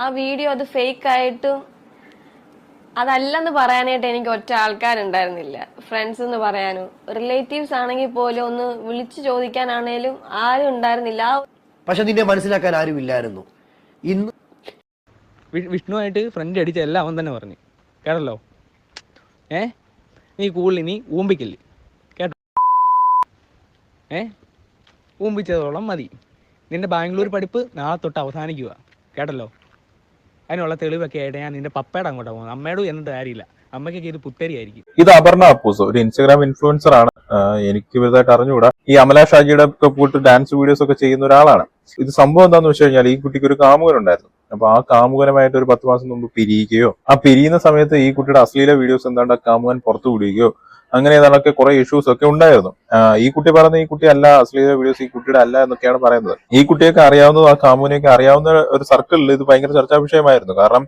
ആ വീഡിയോ അത് ഫേക്ക് ആയിട്ട് അതല്ലെന്ന് പറയാനായിട്ട് എനിക്ക് ഒറ്റ ആൾക്കാരുണ്ടായിരുന്നില്ല. ഫ്രണ്ട്സ് എന്ന് പറയാനും. റിലേറ്റീവ്സ് ആണെങ്കിൽ പോലും ഒന്ന് വിളിച്ചു ചോദിക്കാനാണേലും ആരും ഉണ്ടായിരുന്നില്ല. പക്ഷെ നിന്നെ മനസ്സിലാക്കാൻ ആരും ഇല്ലായിരുന്നു. ഇന്ന് വിഷ്ണു വിഷ്ണുവായിട്ട് ഫ്രണ്ട് അടിച്ച എല്ലാം അവൻ തന്നെ പറഞ്ഞു. കേട്ടല്ലോ? ഏ? നീ കൂടുതൽ നീ ഊമ്പിക്കില്ല. കേട്ടോ? ഏ? ഊമ്പിച്ചതോളം മതി. നിന്റെ ബാംഗ്ലൂർ പഠിപ്പ് നാളെ തൊട്ട് അവസാനിക്കുക കേട്ടല്ലോ? അതിനുള്ള തെളിവൊക്കെ ആയിട്ട് ഞാൻ നിന്റെ പപ്പയുടെ അങ്ങോട്ടാണ് പോകുന്നത്. അമ്മയോട് എന്നിട്ട് കാര്യമില്ല. അമ്മയ്ക്കൊക്കെ ഇത് പുത്തരി ആയിരിക്കും ഇത് അപർണ അപ്പൂസ് ഒരു ഇൻസ്റ്റാഗ്രാം ഇൻഫ്ലുവൻസർ ആണ്. എനിക്ക് വലുതായിട്ട് അറിഞ്ഞുകൂടാ. ഈ അമല ഷാജിയുടെ ഒക്കെ പോയിട്ട് ഡാൻസ് വീഡിയോസ് ഒക്കെ ചെയ്യുന്ന ഒരാളാണ്. ഇത് സംഭവം എന്താന്ന് വെച്ച് കഴിഞ്ഞാൽ ഈ കുട്ടിക്ക് ഒരു കാമുകൻ ഉണ്ടായിരുന്നു അപ്പൊ ആ കാമുകനുമായിട്ട് ഒരു പത്ത് മാസം മുമ്പ് പിരിയുകയോ ആ പിരിയുന്ന സമയത്ത് ഈ കുട്ടിയുടെ അശ്ലീല വീഡിയോസ് എന്താണ്ട് ആ കാമുകൻ പുറത്തു വിടുകയോ അങ്ങനെ ഏതാണ്ടൊക്കെ കുറെ ഇഷ്യൂസ് ഒക്കെ ഉണ്ടായിരുന്നു. ഈ കുട്ടി പറയുന്ന ഈ കുട്ടി അല്ല അശ്ലീല വീഡിയോസ് ഈ കുട്ടിയുടെ അല്ല എന്നൊക്കെയാണ് പറയുന്നത്. ഈ കുട്ടിയൊക്കെ അറിയാവുന്നതും ആ കാമുവിനെയൊക്കെ അറിയാവുന്ന ഒരു സർക്കിളിൽ ഇത് ഭയങ്കര ചർച്ചാ വിഷയമായിരുന്നു. കാരണം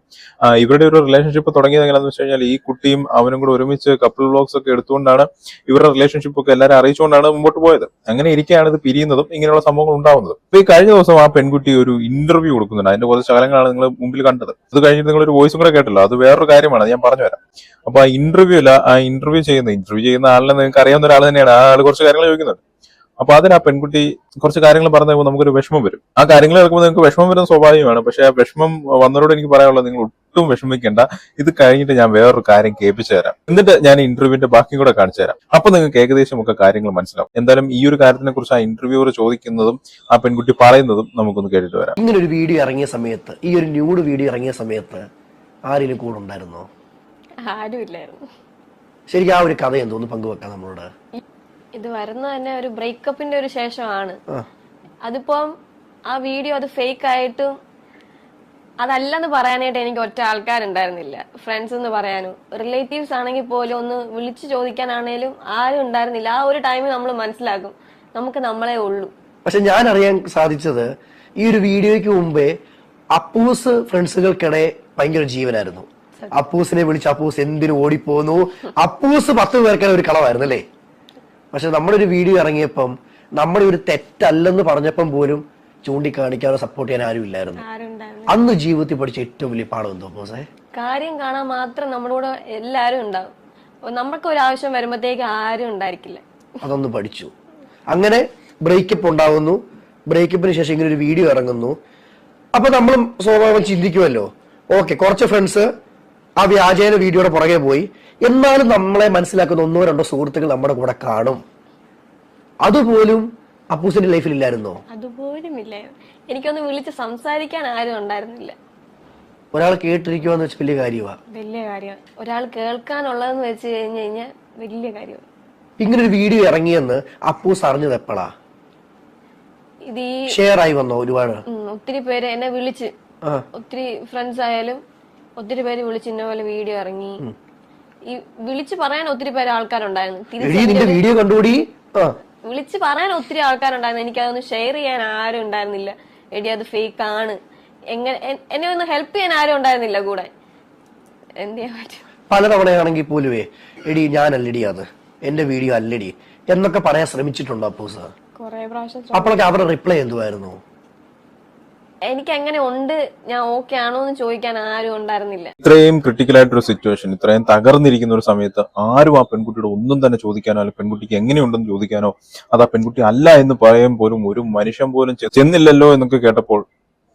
ഇവരുടെ ഒരു റിലേഷൻഷിപ്പ് തുടങ്ങിയത് എങ്ങനെയാന്ന് വെച്ച് കഴിഞ്ഞാൽ ഈ കുട്ടിയും അവനും കൂടെ ഒരുമിച്ച് കപ്പിൾ ബ്ലോഗ്സ് ഒക്കെ എടുത്തുകൊണ്ടാണ് ഇവരുടെ റിലേഷൻഷിപ്പ് ഒക്കെ എല്ലാവരും അറിയിച്ചുകൊണ്ടാണ് മുമ്പോട്ട് പോയത്. അങ്ങനെ ഇരിക്കുകയാണ് ഇത് പിരിയുന്നതും ഇങ്ങനെയുള്ള സംഭവങ്ങൾ ഉണ്ടാവുന്നതും. അപ്പൊ ഈ കഴിഞ്ഞ ദിവസം ആ പെൺകുട്ടി ഒരു ഇന്റർവ്യൂ കൊടുക്കുന്നുണ്ട്. അതിന്റെ കുറച്ച് ശകലങ്ങളാണ് നിങ്ങൾ മുമ്പിൽ കണ്ടത്. അത് കഴിഞ്ഞിട്ട് നിങ്ങൾ ഒരു വോയിസും കൂടെ കേട്ടല്ലോ. അത് വേറൊരു കാര്യമാണ്. ഞാൻ പറഞ്ഞു പറഞ്ഞുതരാം. അപ്പൊ ആ ഇന്റർവ്യൂല ആ ഇന്റർവ്യൂ ചെയ്യുന്ന ഇന്റർവ്യൂ ചെയ്യുന്ന ആളിനെ നിങ്ങൾക്ക് അറിയാവുന്ന ഒരാൾ തന്നെയാണ്. ആ ആൾ കുറച്ച് കാര്യങ്ങൾ ചോദിക്കുന്നുണ്ട്. അപ്പൊ അതിന് ആ പെൺകുട്ടി കുറച്ച് കാര്യങ്ങൾ പറഞ്ഞപ്പോൾ നമുക്കൊരു വിഷമം വരും. ആ കാര്യങ്ങൾ കേൾക്കുമ്പോൾ നിങ്ങൾക്ക് വിഷമം വരുന്നത് സ്വാഭാവികമാണ്. പക്ഷെ ആ വിഷമം വന്നവരോട് എനിക്ക് പറയാനുള്ളത് നിങ്ങൾ ഒട്ടും വിഷമിക്കേണ്ട. ഇത് കഴിഞ്ഞിട്ട് ഞാൻ വേറൊരു കാര്യം കേൾപ്പിച്ചു തരാം. എന്നിട്ട് ഞാൻ ഇന്റർവ്യൂവിന്റെ ബാക്കി കൂടെ കാണിച്ചു തരാം. അപ്പൊ നിങ്ങൾക്ക് ഏകദേശം ഒക്കെ കാര്യങ്ങൾ മനസ്സിലാവും. എന്തായാലും ഈ ഒരു കാര്യത്തിനെ കുറിച്ച് ആ ഇന്റർവ്യൂവർ ചോദിക്കുന്നതും ആ പെൺകുട്ടി പറയുന്നതും നമുക്കൊന്ന് കേട്ടിട്ട് വരാം. ഇങ്ങനെ ഒരു വീഡിയോ ഇറങ്ങിയ സമയത്ത് ഈ ഒരു ന്യൂഡ് വീഡിയോ ഇറങ്ങിയ സമയത്ത് ആരെങ്കിലും കൂടെ ഉണ്ടായിരുന്നോ? ആരും ഇല്ലായിരുന്നു ശരിക്കും ആ ഒരു കഥ എന്തോന്ന് പങ്കുവെക്കാം നമ്മളോട്. ഇത് വരുന്ന തന്നെ ഒരു ബ്രേക്കപ്പിന്റെ ഒരു ശേഷമാണ്. അതിപ്പോ അതിപ്പം ആ വീഡിയോ അത് ഫേക്ക് ആയിട്ടും അതല്ലെന്ന് പറയാനായിട്ട് എനിക്ക് ഒറ്റ ആൾക്കാരുണ്ടായിരുന്നില്ല. ഫ്രണ്ട്സ് എന്ന് പറയാനും. റിലേറ്റീവ്സ് ആണെങ്കിൽ പോലും ഒന്ന് വിളിച്ചു ചോദിക്കാനാണേലും ആരും ഉണ്ടായിരുന്നില്ല. ആ ഒരു ടൈമിൽ നമ്മൾ മനസ്സിലാക്കും. നമുക്ക് നമ്മളെ ഉള്ളൂ. പക്ഷെ ഞാൻ അറിയാൻ സാധിച്ചത് ഈ ഒരു വീഡിയോയ്ക്ക് മുമ്പേ അപ്പൂസ് ഫ്രണ്ട്സുകൾക്കിടെ ഭയങ്കര ജീവനായിരുന്നു. അപ്പൂസിനെ വിളിച്ച് അപ്പൂസ് എന്തിനു ഓടിപ്പോന്നു? അപ്പൂസ് പത്ത് പേർക്കാണ് ഒരു കളവായിരുന്നു അല്ലേ? പക്ഷെ നമ്മുടെ ഒരു വീഡിയോ ഇറങ്ങിയപ്പം നമ്മുടെ ഒരു തെറ്റല്ലെന്ന് പറഞ്ഞപ്പം പോലും ചൂണ്ടിക്കാണിക്കാനോ സപ്പോർട്ട് ചെയ്യാൻ ആരും ഇല്ലായിരുന്നു. അന്ന് ജീവിതത്തിൽ പഠിച്ച ഏറ്റവും വലിയ പാഠം എന്തോ അപ്പൂസേ കാര്യം കാണാൻ മാത്രം നമ്മുടെ കൂടെ എല്ലാരും ഉണ്ടാവും. നമ്മൾക്ക് നമുക്ക് ഒരു ആവശ്യം വരുമ്പോഴത്തേക്ക് ആരും ഉണ്ടായിരിക്കില്ല. അതൊന്ന് പഠിച്ചു. അങ്ങനെ ബ്രേക്കപ്പ് ഉണ്ടാകുന്നു ബ്രേക്കപ്പിന് ശേഷം ഇങ്ങനെ ഒരു വീഡിയോ ഇറങ്ങുന്നു. അപ്പൊ നമ്മൾ സ്വാഭാവികം ചിന്തിക്കുമല്ലോ. ഓക്കെ കുറച്ച് ഫ്രണ്ട്സ് ആ വ്യാജേന വീഡിയോയുടെ പുറകെ പോയി. എന്നാലും നമ്മളെ മനസ്സിലാക്കുന്ന ഒന്നോ രണ്ടോ സുഹൃത്തുക്കൾ നമ്മുടെ കൂടെ കാണും. അതുപോലും അപ്പൂസിന്റെ ലൈഫിൽ ഇല്ലായിരുന്നോ അതുപോലും ഇല്ലായിരുന്നു എനിക്കൊന്ന് വിളിച്ച് സംസാരിക്കാൻ ആരും ഉണ്ടായിരുന്നില്ല. ഒരാൾ കേട്ടിരിക്കുക വെച്ച് വലിയ കാര്യമാണ് വലിയ കാര്യമാണ് ഒരാൾ കേൾക്കാനുള്ളതെന്ന് വെച്ച് കഴിഞ്ഞു കഴിഞ്ഞാൽ വലിയ കാര്യമാണ് ഇങ്ങനെ ഒരു വീഡിയോ ഇറങ്ങിയെന്ന് അപ്പൂസ് അറിഞ്ഞത് എപ്പോഴാ ഇത് ഈ ഷെയർ ആയി വന്നോ ഒരുപാട്? ഉം, ഒത്തിരി പേര് എന്നെ വിളിച്ച്. ഒത്തിരി ഫ്രണ്ട്സ് ആയാലും ഒത്തിരി പേര് വിളിച്ച് ഇന്ന പോലെ വീഡിയോ ഇറങ്ങി. ഈ വിളിച്ച് പറയാൻ ഒത്തിരി പേര് ആൾക്കാരുണ്ടായിരുന്നു. തിരിച്ചു വീഡിയോ കണ്ടുകൂടി? വിളിച്ച് പറയാൻ ഒത്തിരി ആൾക്കാരുണ്ടായിരുന്നു. എനിക്ക് അതൊന്ന് ഷെയർ ചെയ്യാൻ ആരും ഉണ്ടായിരുന്നില്ല. എടി അത് ഫേക്ക് ആണ്. എങ്ങനെ എന്നെ ഒന്ന് ഹെൽപ്പ് ചെയ്യാൻ ആരും ഉണ്ടായിരുന്നില്ല കൂടെ. എന്ത് ചെയ്യാൻ പറ്റും? പലതവണയാണെങ്കിൽ പോലുവേ എടി ഞാൻ ഞാനല്ലടി അത്. എന്റെ വീഡിയോ അല്ലടി. എന്നൊക്കെ പറയാൻ ശ്രമിച്ചിട്ടുണ്ടോ അപ്പൂസ് കൊറേ പ്രാവശ്യം അപ്പോഴൊക്കെ അവരുടെ റിപ്ലൈ എന്തുവായിരുന്നു? എനിക്ക് എങ്ങനെ ഉണ്ട് ഞാൻ ഓക്കെ ആണോ എന്ന് ചോദിക്കാൻ ആരും ഉണ്ടായിരുന്നില്ല. ഇത്രയും ക്രിട്ടിക്കൽ ആയിട്ടൊരു സിറ്റുവേഷൻ ഇത്രയും തകർന്നിരിക്കുന്ന ഒരു സമയത്ത് ആരും ആ പെൺകുട്ടിയുടെ ഒന്നും തന്നെ ചോദിക്കാനോ അല്ലെങ്കിൽ പെൺകുട്ടിക്ക് എങ്ങനെയുണ്ടെന്ന് ചോദിക്കാനോ അത് ആ പെൺകുട്ടി അല്ല എന്ന് പറയാൻ പോലും ഒരു മനുഷ്യൻ പോലും ചെന്നില്ലല്ലോ എന്നൊക്കെ കേട്ടപ്പോൾ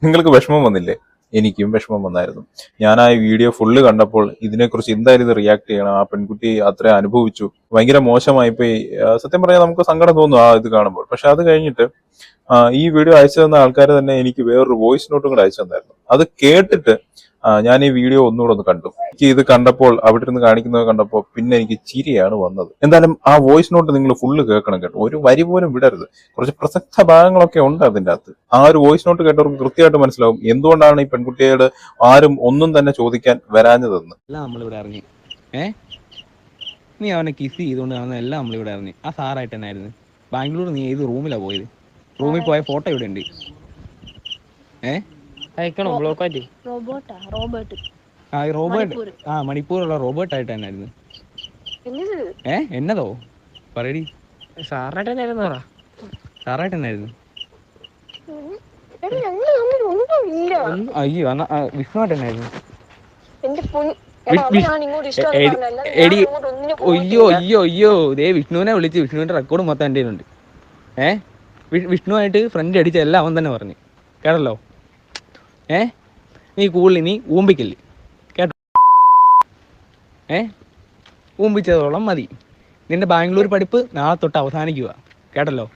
നിങ്ങൾക്ക് വിഷമം വന്നില്ലേ? എനിക്കും വിഷമം വന്നായിരുന്നു. ഞാൻ ആ വീഡിയോ ഫുള്ള് കണ്ടപ്പോൾ ഇതിനെക്കുറിച്ച് എന്തായാലും ഇത് റിയാക്ട് ചെയ്യണം. ആ പെൺകുട്ടി അത്ര അനുഭവിച്ചു. ഭയങ്കര മോശമായി പോയി സത്യം പറഞ്ഞാൽ നമുക്ക് സങ്കടം തോന്നും ആ ഇത് കാണുമ്പോൾ. പക്ഷെ അത് കഴിഞ്ഞിട്ട് ഈ വീഡിയോ അയച്ചു തന്ന ആൾക്കാർ തന്നെ എനിക്ക് വേറൊരു വോയിസ് നോട്ടും കൂടെ അയച്ചു തന്നായിരുന്നു. അത് കേട്ടിട്ട് ഞാൻ ഈ വീഡിയോ ഒന്നുകൂടെ ഒന്ന് കണ്ടു. എനിക്ക് ഇത് കണ്ടപ്പോൾ അവിടെ ഇരുന്ന് കാണിക്കുന്നത് കണ്ടപ്പോൾ പിന്നെ എനിക്ക് ചിരിയാണ് വന്നത്. എന്തായാലും ആ വോയിസ് നോട്ട് നിങ്ങൾ ഫുള്ള് കേൾക്കണം കേട്ടോ. ഒരു വരി പോലും വിടരുത്. കുറച്ച് പ്രസക്ത ഭാഗങ്ങളൊക്കെ ഉണ്ട് അതിന്റെ അകത്ത്. ആ ഒരു വോയിസ് നോട്ട് കേട്ടവർക്ക് കൃത്യമായിട്ട് മനസ്സിലാവും എന്തുകൊണ്ടാണ് ഈ പെൺകുട്ടിയോട് ആരും ഒന്നും തന്നെ ചോദിക്കാൻ വരാഞ്ഞതെന്ന്. നീ അവനെ കിസ് ചെയ്തുകൊണ്ട് എല്ലാം നമ്മളിവിടെ ഇറങ്ങി ആ സാറായിട്ട് തന്നെ ആയിരുന്നു ബാംഗ്ലൂർ നീ ഏത് റൂമിലാണ് പോയത്? റൂമിൽ പോയ ഫോട്ടോ ഇവിടെ ഉണ്ട്. ഏ? അയക്കണോ? ബ്ലോക്ക് ആറ്റി റോബോട്ടാ? റോബോട്ട്. ആ ഈ റോബോട്ട്. മണിപ്പൂർ. ഉള്ള മണിപ്പൂറുള്ള റോബോട്ട് ആയിട്ട് തന്നെ ആയിരുന്നു എന്നത്? ഏ എന്നതോ? പറയടി. സാറായിട്ട് തന്നെ ആയിരുന്നോടാ സാറായിട്ട് തന്നെ ആയിരുന്നു എടി ഞങ്ങൾ ഒന്നുമില്ല അയ്യോ ആ, അങ്ങോട്ട് ഒന്നിനും അയ്യോ അയ്യോ അയ്യോ. ദേ വിഷ്ണുവിനെ വിളിച്ച് വിഷ്ണുവിന്റെ റെക്കോർഡ് മൊത്തം എന്റെ ഏഹ് ഏ? വി- വിഷ്ണുവായിട്ട് ഫ്രണ്ട് അടിച്ച എല്ലാം അവൻ തന്നെ പറഞ്ഞു. കേട്ടല്ലോ? ഏ? നീ കൂടുതൽ നീ ഊമ്പിക്കല്ലേ. കേട്ടോ? ഏ? ഊമ്പിച്ചതോളം മതി. നിന്റെ ബാംഗ്ലൂർ പഠിപ്പ് നാളെ തൊട്ട് അവസാനിക്കുക കേട്ടല്ലോ?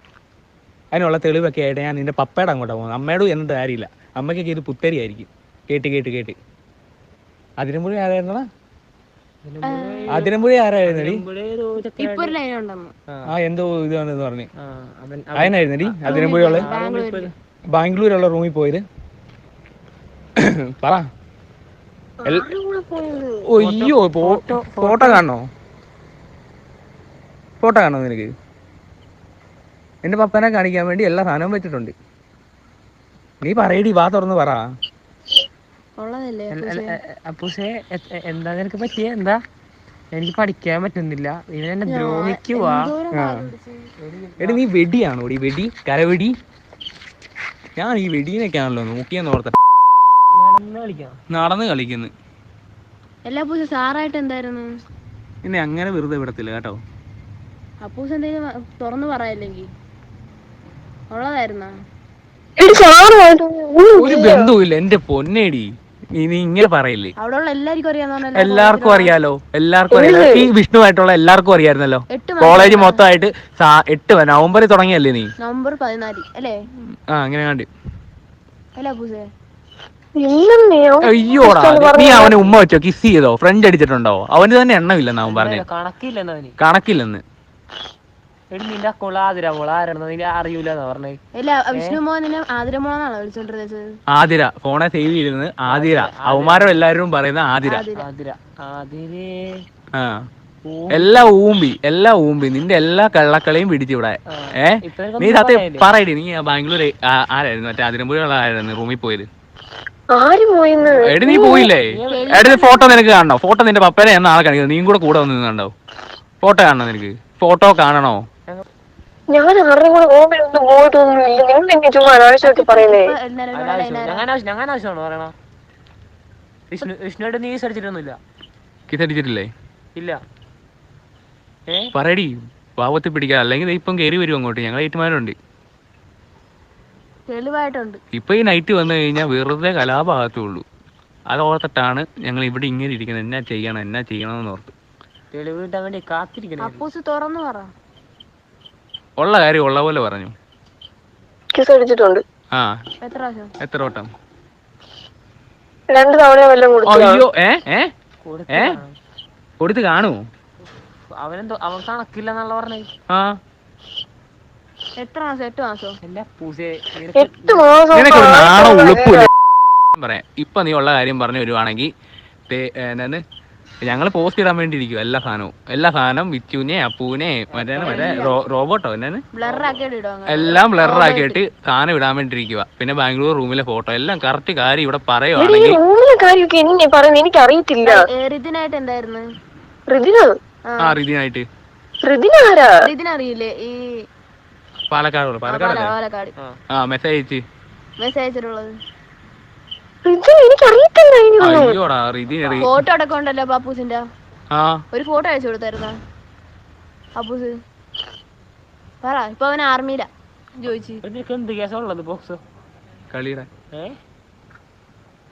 അതിനുള്ള തെളിവൊക്കെ ആയിട്ട് ഞാൻ നിന്റെ പപ്പയുടെ അങ്ങോട്ടാണ് പോകുന്നത്. അമ്മയോട് എന്നിട്ട് കാര്യമില്ല. അമ്മയ്ക്കൊക്കെ ഇത് പുത്തരി ആയിരിക്കും. കേട്ട് കേട്ട് കേട്ട്. അതിരമ്പുഴ ആരായിരുന്നടാ? അതിരമ്പുഴ ആരായിരുന്നടി? ഇപ്പൊ ഒരു ലൈൻ ഉണ്ടെന്ന്. ആ. എന്തോ ഇതാണെന്ന് പറഞ്ഞു. അതിനായിരുന്നടി ബാംഗ്ലൂരുള്ള റൂമിൽ പോയത്? പറ ഒയ്യോ ഫോട്ടോ കാണണോ? ഫോട്ടോ കാണണോ നിനക്ക്? എന്റെ പപ്പനെ കാണിക്കാൻ വേണ്ടി എല്ലാ സാധനവും വെച്ചിട്ടുണ്ട്. നീ പറയടി വാ തുറന്ന് പറ. അപ്പൂസേ എന്താ നിനക്ക് പറ്റിയ? എന്താ? എനിക്ക് പഠിക്കാൻ പറ്റുന്നില്ല. ഇവൻ എന്നെ ദ്രോഹിക്കുവാ എടി നീ വെടിയാണോ ഈ വെടി? കരവെടി? ഞാൻ ഈ വെടീനൊക്കെയാണല്ലോ നോക്കിയെന്ന് ഓർത്ത. നടന്ന് കളിക്കാം നടന്ന് കളിക്കുന്നു. എല്ലാ പൂസ സാറായിട്ട് എന്തായിരുന്നു? എന്നെ അങ്ങനെ വെറുതെ വിടത്തില്ല കേട്ടോ. അപ്പൂസ് എന്തെങ്കിലും തുറന്നു പറയല്ലെങ്കിൽ ഉള്ളതായിരുന്നാ? ഒരു ബന്ധവും ഇല്ല എന്റെ പൊന്നേടി. നീ നീ ഇങ്ങനെ പറയില്ലേ? എല്ലാവർക്കും അറിയാലോ. എല്ലാവർക്കും അറിയാലോ. ഈ വിഷ്ണുവായിട്ടുള്ള എല്ലാവർക്കും അറിയായിരുന്നല്ലോ. കോളേജ് മൊത്തമായിട്ട് എട്ട് നവംബറിൽ തുടങ്ങിയല്ലേ നീ? നവംബർ പതിനാല് അല്ലേ? ആ അങ്ങനെ കണ്ട്. നീ അവനെ ഉമ്മ വെച്ചോ? കിസ് ചെയ്തോ? ഫ്രണ്ട് അടിച്ചിട്ടുണ്ടോ? അവന് തന്നെ എണ്ണമില്ലെന്ന് അവൻ പറഞ്ഞു. കണക്കില്ലെന്ന്. എടി നിന്റെ അക്കോൾ ആതിര മോൾ ആരാണെന്ന് നിന്റെ അറിയൂലെന്നാ പറഞ്ഞേ. അല്ല വിഷ്ണു മോഹനെ ആതിരമോളെന്നാണോ വിളിച്ചോണ്ടിരുന്നത് ആതിര. ഫോണെ സേവ് ചെയ്തിരുന്നത് ആതിര. അവന്മാരും എല്ലാരും പറയുന്ന ആതിര. ആതിര. ആതിരേ. ആ. എല്ലാ ഊമ്പി എല്ലാ ഊമ്പി. നിന്റെ എല്ലാ കള്ളക്കളെയും പിടിച്ചിവിടെ ഏ? ഏഹ് നീ സത്യം പറയടി. നീ ബാംഗ്ലൂർ ആരായിരുന്നു? മറ്റേ അതിരമ്പുഴയുള്ള ആരായിരുന്നു? റൂമിൽ പോയത്. ആര് പോയിന്ന്? എടി നീ പോയില്ലേ? എടി ഫോട്ടോ നിനക്ക് കാണണോ? ഫോട്ടോ നിന്റെ പപ്പനെ എന്നാളെ കാണിക്കുന്നത്. നീയും കൂടെ കൂടെ വന്ന് നിന്നുണ്ടോ ഫോട്ടോ കാണണോ നിനക്ക്? ഫോട്ടോ കാണണോ? ഞാൻ ആരുടെയും കൂടെ റൂമിലൊന്നും പോയിട്ടൊന്നുമില്ല നിങ്ങൾ എന്നെ ചുമ്മാ അനാവശ്യമായിട്ട് പറയുന്നേ ഞാൻ ആവശ്യം ഞാൻ ആവശ്യമാണോ പറയണ? വിഷ്ണു വിഷ്ണുവായിട്ട് നീ അടിച്ചിട്ടൊന്നുമില്ല. ഇല്ല. ഏ? പറയടി. പാവത്തി പിടിക്കുക അല്ലെങ്കിൽ ദേ ഇപ്പം കയറി വരും അങ്ങോട്ട്. ഞങ്ങൾ ഏറ്റുമാനുണ്ട് തെളിവായിട്ടുണ്ട്. ഇപ്പൊ ഈ നൈറ്റ് വന്നു കഴിഞ്ഞാൽ വെറുതെ കലാപാകത്തുള്ളൂ അത് ഓർത്തിട്ടാണ് ഞങ്ങൾ ഇവിടെ ഇങ്ങനെ ഇരിക്കുന്നത്. എന്നാ ചെയ്യണം എന്നാ ചെയ്യണമെന്ന് ഓർത്ത് തെളിവ് കിട്ടാൻ വേണ്ടി കാത്തിരിക്കണം. അപ്പൂസ് തുറന്നു പറ. ഉള്ള കാര്യം ഉള്ള പോലെ പറഞ്ഞു. കിസ് അടിച്ചിട്ടുണ്ട്. ആ. എത്ര വട്ടം? രണ്ട് തവണ വല്ലതും അയ്യോ ഏ ഏ ഏ? കൊടുത്ത് കാണൂ. അവനെന്തോ അവൻ കണക്കില്ലെന്നുള്ള പറഞ്ഞേ ആ. എത്ര മാസം എട്ട് മാസം? എല്ലാ പൂസേ എട്ട് മാസം നിനക്കൊരു നാണോ ഉളുപ്പില്ല പറയാം. ഇപ്പൊ നീ ഉള്ള കാര്യം പറഞ്ഞു വരുവാണെങ്കിൽ ഞങ്ങൾ പോസ്റ്റ് ഇടാൻ വേണ്ടി ഇരിക്കും എല്ലാ സാധനവും. എല്ലാ സാധനം വിച്ചുവിനെ അപ്പൂനെ മറ്റേ മറ്റേ റോബോട്ടോ എന്നാണ്? എല്ലാം ബ്ലറാക്കിയിട്ട് സാധനം ഇടാൻ വേണ്ടി ഇരിക്കുക പിന്നെ ബാംഗ്ലൂർ റൂമിലെ ഫോട്ടോ എല്ലാം കറക്റ്റ് കാര്യം ഇവിടെ പറയുവാണെങ്കിൽ എനിക്ക് അറിയത്തില്ല ആ. അറിയില്ലേ? ഈ പാലക്കാട് പാലക്കാട് പാലക്കാട്. ആ മെസ്സേജ് അയച്ച്. മെസ്സേജ് അയച്ചിട്ടുള്ളത് ഋതിന എനിക്ക് അറിയത്തില്ല അയ്യോടാ റിതി ഫോട്ടോ അടക്കം ഉണ്ടല്ലോ പാപ്പൂസിന്റെ ആ. ഒരു ഫോട്ടോ അയച്ചു കൊടുത്തായിരുന്ന? അപ്പൂസ് പറ ഇപ്പൊ അവൻ ആർമിയിലാ ചോദിച്ചു എന്ത് കേസാ ഉള്ളത് ബോക്സ് കളിയുടെ.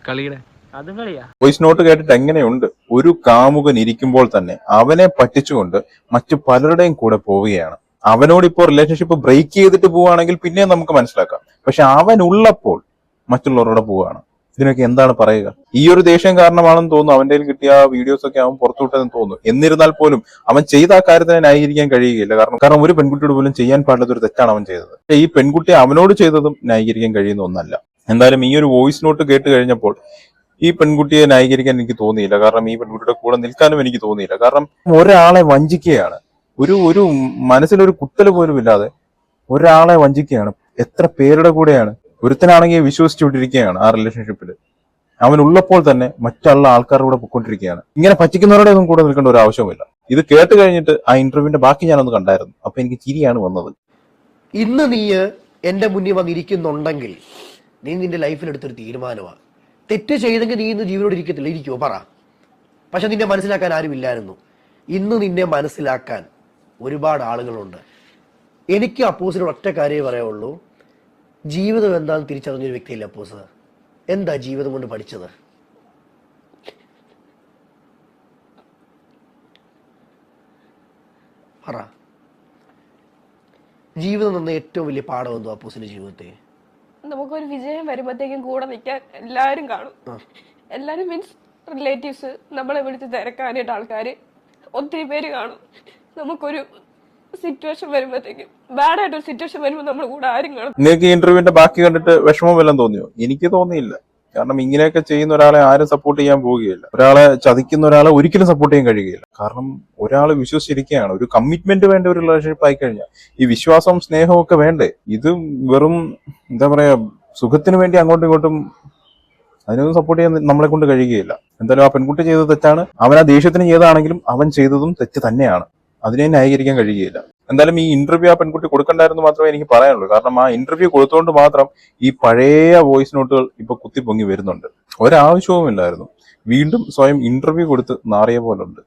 കളിയുടെ. കളിയാ? വോയിസ് നോട്ട് കേട്ടിട്ട് എങ്ങനെയുണ്ട്? ഒരു കാമുകൻ ഇരിക്കുമ്പോൾ തന്നെ അവനെ പറ്റിച്ചുകൊണ്ട് മറ്റു പലരുടെയും കൂടെ പോവുകയാണ്. അവനോട് ഇപ്പോൾ റിലേഷൻഷിപ്പ് ബ്രേക്ക് ചെയ്തിട്ട് പോവുകയാണെങ്കിൽ പിന്നെ നമുക്ക് മനസ്സിലാക്കാം. പക്ഷെ അവൻ ഉള്ളപ്പോൾ മറ്റുള്ളവരോട് പോവുകയാണ്. ഇതിനൊക്കെ എന്താണ് പറയുക? ഈ ഒരു ദേഷ്യം കാരണമാണെന്ന് തോന്നുന്നു. അവന്റെ കയ്യിൽ കിട്ടിയ വീഡിയോസ് ഒക്കെ അവൻ പുറത്തുവിട്ടതെന്ന് തോന്നുന്നു. എന്നിരുന്നാൽ പോലും അവൻ ചെയ്ത ആ കാര്യത്തിനെ ന്യായീകരിക്കാൻ കഴിയുകയില്ല. കാരണം കാരണം ഒരു പെൺകുട്ടിയോട് പോലും ചെയ്യാൻ പാടില്ലാത്ത ഒരു തെറ്റാണ് അവൻ ചെയ്തത്. ഈ പെൺകുട്ടി അവനോട് ചെയ്തതും ന്യായീകരിക്കാൻ കഴിയുന്ന ഒന്നല്ല. എന്തായാലും ഈ ഒരു വോയിസ് നോട്ട് കേട്ട് കഴിഞ്ഞപ്പോൾ ഈ പെൺകുട്ടിയെ ന്യായീകരിക്കാൻ എനിക്ക് തോന്നിയില്ല. കാരണം ഈ പെൺകുട്ടിയുടെ കൂടെ നിൽക്കാനും എനിക്ക് തോന്നിയില്ല. കാരണം ഒരാളെ വഞ്ചിക്കുകയാണ്. ഒരു ഒരു മനസ്സിലൊരു കുത്തൽ പോലും ഇല്ലാതെ ഒരാളെ വഞ്ചിക്കുകയാണ്. എത്ര പേരുടെ കൂടെയാണ് ഒരുത്തനാണെങ്കിൽ വിശ്വസിച്ചുകൊണ്ടിരിക്കുകയാണ് ആ റിലേഷൻഷിപ്പിൽ അവൻ ഉള്ളപ്പോൾ തന്നെ മറ്റുള്ള ആൾക്കാരുടെ കൂടെ പൊയ്ക്കൊണ്ടിരിക്കുകയാണ്. ഇങ്ങനെ പറ്റിക്കുന്നവരുടെ ഒന്നും കൂടെ നിൽക്കേണ്ട ഒരു ആവശ്യമില്ല ഇത് കേട്ട് കഴിഞ്ഞിട്ട് ആ ഇന്റർവ്യൂവിന്റെ ബാക്കി ഞാനൊന്ന് കണ്ടായിരുന്നു. അപ്പൊ എനിക്ക് ചിരിയാണ് വന്നത്. ഇന്ന് നീ എന്റെ മുന്നിൽ വന്നിരിക്കുന്നുണ്ടെങ്കിൽ നീ നിന്റെ ലൈഫിൽ എടുത്തൊരു തീരുമാനമാണ് തെറ്റ് ചെയ്തെങ്കിൽ നീ ഇന്ന് ജീവനോട് ഇരിക്കത്തില്ല. ഇരിക്കുമോ പറ. പക്ഷെ നിന്നെ മനസ്സിലാക്കാൻ ആരും ഇല്ലായിരുന്നു. ഇന്ന് നിന്നെ മനസ്സിലാക്കാൻ ഒരുപാട് ആളുകളുണ്ട്. എനിക്ക് അപ്പോസിനോട് ഒറ്റ കാര്യമേ പറയാവുള്ളൂ. ജീവിതം എന്താണെന്ന് തിരിച്ചറിഞ്ഞൊരു വ്യക്തിയില്ല അപ്പൂസ് എന്താ ജീവിതം കൊണ്ട് പഠിച്ചത്? പറ. ജീവിതം തന്ന ഏറ്റവും വലിയ പാഠം എന്തോ അപ്പൂസിന്റെ ജീവിതത്തെ? നമുക്കൊരു വിജയം വരുമ്പോഴത്തേക്കും കൂടെ നിൽക്കാൻ എല്ലാരും കാണും. എല്ലാരും മീൻസ് റിലേറ്റീവ്സ് നമ്മളെ വിളിച്ച് തിരക്കാനായിട്ട് ആൾക്കാര് ഒത്തിരി പേര് കാണും. നമുക്കൊരു സിറ്റുവേഷൻ വരുമ്പോഴത്തേക്കും ബാഡ് ആയിട്ടൊരു സിറ്റുവേഷൻ വരുമ്പോൾ നമ്മൾ കൂടെ ആരും കാണും നിങ്ങൾക്ക് ഇന്റർവ്യൂവിന്റെ ബാക്കി കണ്ടിട്ട് വിഷമം വല്ലതും തോന്നിയോ? എനിക്ക് തോന്നിയില്ല. കാരണം ഇങ്ങനെയൊക്കെ ചെയ്യുന്ന ഒരാളെ ആരും സപ്പോർട്ട് ചെയ്യാൻ പോവുകയില്ല ഒരാളെ ചതിക്കുന്ന ഒരാളെ ഒരിക്കലും സപ്പോർട്ട് ചെയ്യാൻ കഴിയുകയില്ല. കാരണം ഒരാൾ വിശ്വസിച്ചിരിക്കുകയാണ്. ഒരു കമ്മിറ്റ്മെന്റ് വേണ്ട ഒരു റിലേഷൻഷിപ്പ് ആയി കഴിഞ്ഞാൽ ഈ വിശ്വാസവും സ്നേഹവും ഒക്കെ വേണ്ടേ? ഇത് വെറും എന്താ പറയാ സുഖത്തിന് വേണ്ടി അങ്ങോട്ടും ഇങ്ങോട്ടും അതിനൊന്നും സപ്പോർട്ട് ചെയ്യാൻ നമ്മളെ കൊണ്ട് കഴിയുകയില്ല. എന്തായാലും ആ പെൺകുട്ടി ചെയ്തത് തെറ്റാണ്. അവൻ ആ ദേഷ്യത്തിന് ചെയ്തതാണെങ്കിലും അവൻ ചെയ്തതും തെറ്റ് തന്നെയാണ്. അതിനെ ന്യായീകരിക്കാൻ കഴിയുകയില്ല. എന്തായാലും ഈ ഇന്റർവ്യൂ ആ പെൺകുട്ടി കൊടുക്കണ്ടായിരുന്നു മാത്രമേ എനിക്ക് പറയാനുള്ളൂ. കാരണം ആ ഇന്റർവ്യൂ കൊടുത്തുകൊണ്ട് മാത്രം ഈ പഴയ വോയിസ് നോട്ടുകൾ ഇപ്പൊ കുത്തിപ്പൊങ്ങി വരുന്നുണ്ട്. ഒരാവശ്യവുമില്ലായിരുന്നു. വീണ്ടും സ്വയം ഇന്റർവ്യൂ കൊടുത്ത് നാറിയ പോലുണ്ട്.